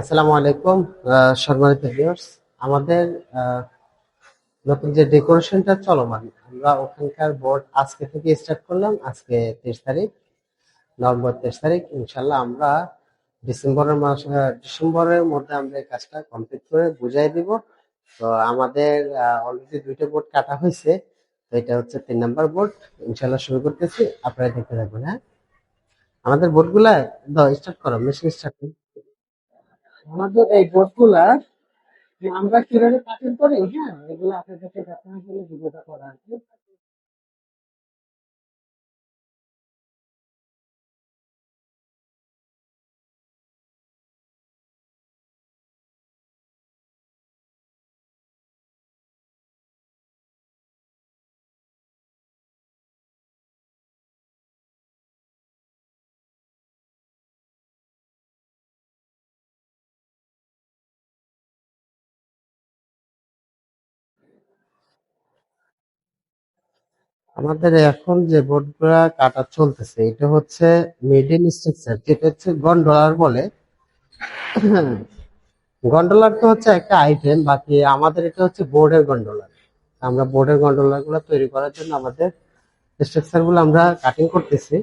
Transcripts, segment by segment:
আসসালামু আলাইকুম সম্মানিত ভিউয়ার্স আমাদের নতুন যে ডেকোরেশনটা চলমান, আমরা ওখানকার বোর্ড আজকে থেকে স্টার্ট করলাম, আজকে তেইশ তারিখ, নভেম্বর তেইশ তারিখ। ইনশাল্লাহ আমরা ডিসেম্বরের মাস ডিসেম্বরের মধ্যে আমরা এই কাজটা কমপ্লিট করে বুঝাই দিব। তো আমাদের অলরেডি দুইটা বোর্ড কাটা হয়েছে, তো এটা হচ্ছে তিন নাম্বার বোর্ড ইনশাল্লাহ শুরু করতেছি, আপনারা দেখতে থাকবেন হ্যাঁ। আমাদের বোর্ডগুলা দাও স্টার্ট করো মেশিন স্টার্ট আমাদের এই বোর্ডগুলা আমরা কীভাবে কাটিং করি? হ্যাঁ এগুলো আপনাদেরকে দেখানোর জন্য ভিডিওটা করা আছে। আমাদের এখন যে বোর্ডগুলা কাটা চলতেছে, এটা হচ্ছে মিডিল স্ট্রাকচার যেটা হচ্ছে গন্ডোলার বলে। গন্ডোলার তো হচ্ছে একটা আইটেম বাকি আমাদের এটা হচ্ছে বোর্ডের গন্ডোলার আমরা বোর্ডের গন্ডোলারগুলো তৈরি করার জন্য আমাদের স্ট্রাকচারগুলো আমরা কাটিং করতেছি।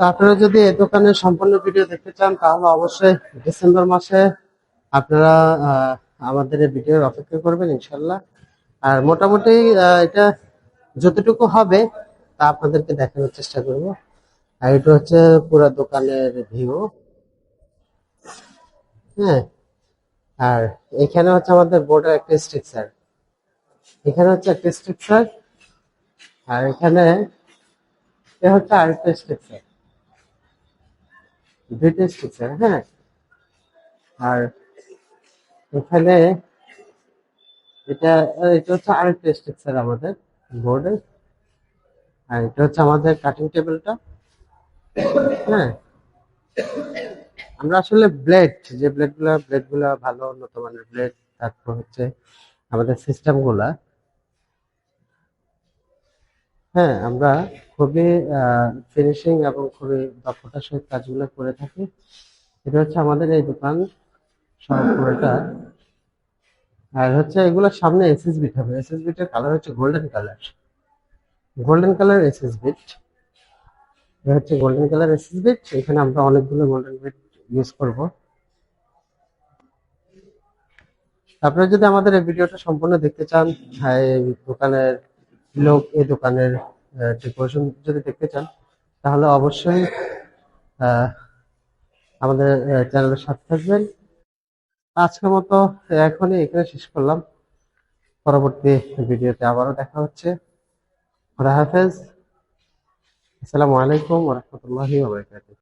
আপনারা যদি এই দোকানের সম্পূর্ণ ভিডিও দেখতে চান, তাহলে অবশ্যই ডিসেম্বর মাসে আপনারা আমাদের এই ভিডিওর অপেক্ষা করবেন ইনশাল্লাহ আর মোটামুটি এটা যতটুকু হবে, তা আপনাদেরকে দেখানোর চেষ্টা করব। আর এটা হচ্ছে পুরো দোকানের ভিউ। হ্যাঁ আর এখানে হচ্ছে আমাদের বোর্ডের একটা স্ট্রাকচার এখানে হচ্ছে একটা স্ট্রাকচার আর এখানে এ হচ্ছে আরেকটা স্ট্রাকচার দুইটা স্ট্রাকচার হ্যাঁ। আর এখানে এটা এটা হচ্ছে আরেকটা স্ট্রাকচার আমাদের বোর্ডের আর এটা হচ্ছে আমাদের কাটিং টেবিলটা হ্যাঁ। আমরা আসলে ব্লেড যে ব্লেডগুলা ব্লেডগুলা ভালো, উন্নত মানের ব্লেড তারপর হচ্ছে আমাদের সিস্টেমগুলা হ্যাঁ আমরা খুবই ফিনিশিং এবং খুবই দক্ষতার সহিত কাজগুলো করে থাকি। এটা হচ্ছে আমাদের এই দোকান সব পুরোটা আর হচ্ছে এগুলোর সামনে এসএস বিট হবে। এসএস বিটের কালার হচ্ছে golden colour golden colour SS bit এটা হচ্ছে গোল্ডেন কালার এসএস বিট এখানে আমরা অনেকগুলো গোল্ডেন বিট ইউজ করব। আপনারা যদি আমাদের এই ভিডিওটা সম্পূর্ণ দেখতে চান হ্যাঁ, দোকানের লোক এই দোকানের ডেকোরেশন যদি দেখতে চান, তাহলে অবশ্যই আমাদের চ্যানেলের সাথে থাকবেন। আজকের মতো এখনই এখানে শেষ করলাম। পরবর্তী ভিডিওতে আবারও দেখা হচ্ছে। হাফেজ। আসসালামু আলাইকুম রহমতুল্লাহি